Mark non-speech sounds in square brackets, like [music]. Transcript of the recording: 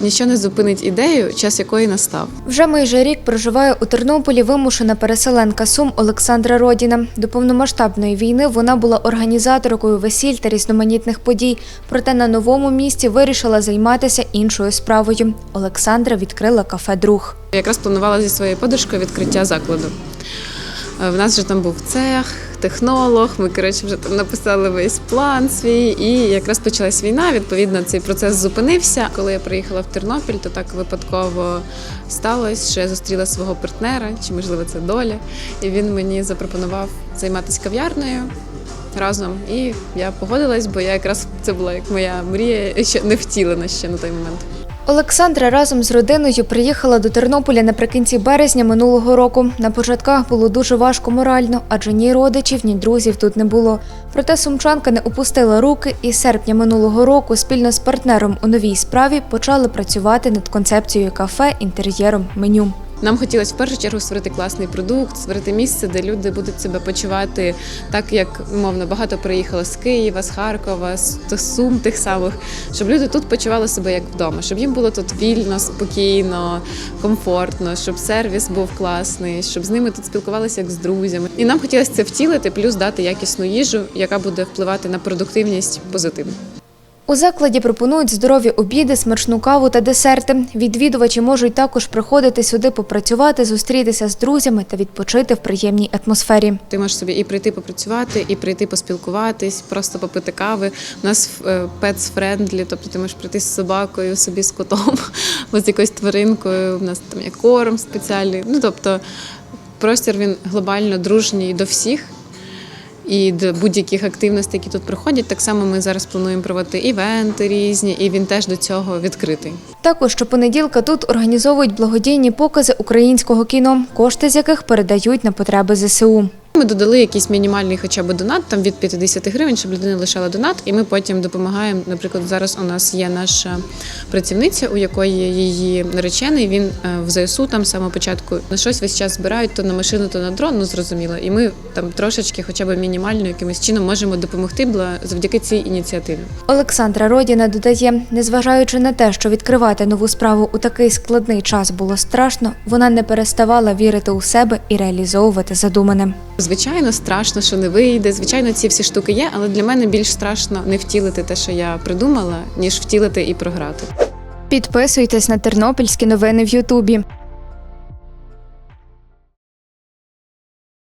Ніщо не зупинить ідею, час якої настав. Вже майже рік проживає у Тернополі вимушена переселенка Сум Олександра Родіна. До повномасштабної війни вона була організаторкою весіль та різноманітних подій. Проте на новому місці вирішила займатися іншою справою. Олександра відкрила кафе Друг. Якраз планувала зі своєю подружкою відкриття закладу. Е, В нас вже там був цех, технолог. Ми коротше вже там написали весь план свій. І якраз почалась війна. Відповідно, цей процес зупинився. Коли я приїхала в Тернопіль, то так випадково сталося, що я зустріла свого партнера, чи можливо це доля. І він мені запропонував займатися кав'ярнею. Разом і я погодилась, бо я якраз це була як моя мрія, ще не втілена ще на той момент. Олександра разом з родиною приїхала до Тернополя наприкінці березня минулого року. На початках було дуже важко морально, адже ні родичів, ні друзів тут не було. Проте сумчанка не опустила руки і з серпня минулого року спільно з партнером у новій справі почали працювати над концепцією кафе, інтер'єром, меню. Нам хотілося в першу чергу створити класний продукт, створити місце, де люди будуть себе почувати так, як мовно багато приїхало з Києва, з Харкова, з Сум тих самих, щоб люди тут почували себе як вдома, щоб їм було тут вільно, спокійно, комфортно, щоб сервіс був класний, щоб з ними тут спілкувалися як з друзями. І нам хотілося це втілити, плюс дати якісну їжу, яка буде впливати на продуктивність позитивно. У закладі пропонують здорові обіди, смачну каву та десерти. Відвідувачі можуть також приходити сюди попрацювати, зустрітися з друзями та відпочити в приємній атмосфері. Ти можеш собі і прийти попрацювати, і прийти поспілкуватись, просто попити кави. У нас pets friendly, тобто ти можеш прийти з собакою, собі з котом, [laughs] з якоюсь тваринкою. У нас там є корм спеціальний. Ну тобто простір він глобально дружній до всіх. І до будь-яких активностей, які тут проходять, так само ми зараз плануємо проводити івенти різні, і він теж до цього відкритий. Також щопонеділка тут організовують благодійні покази українського кіно, кошти з яких передають на потреби ЗСУ. Ми додали якийсь мінімальний хоча б донат, там від 50 гривень, щоб людина лишала донат, і ми потім допомагаємо. Наприклад, зараз у нас є наша працівниця, у якої її наречений. Він е, в ЗСУ там з самого початку на щось весь час збирають то на машину, то на дрон. Ну зрозуміло. І ми там трошечки, хоча б мінімально, якимось чином можемо допомогти завдяки цій ініціативі. Олександра Родіна додає, незважаючи на те, що відкривати нову справу у такий складний час було страшно, вона не переставала вірити у себе і реалізовувати задумане. Звичайно, страшно, що не вийде. Звичайно, ці всі штуки є, але для мене більш страшно не втілити те, що я придумала, ніж втілити і програти. Підписуйтесь на тернопільські новини в Ютубі.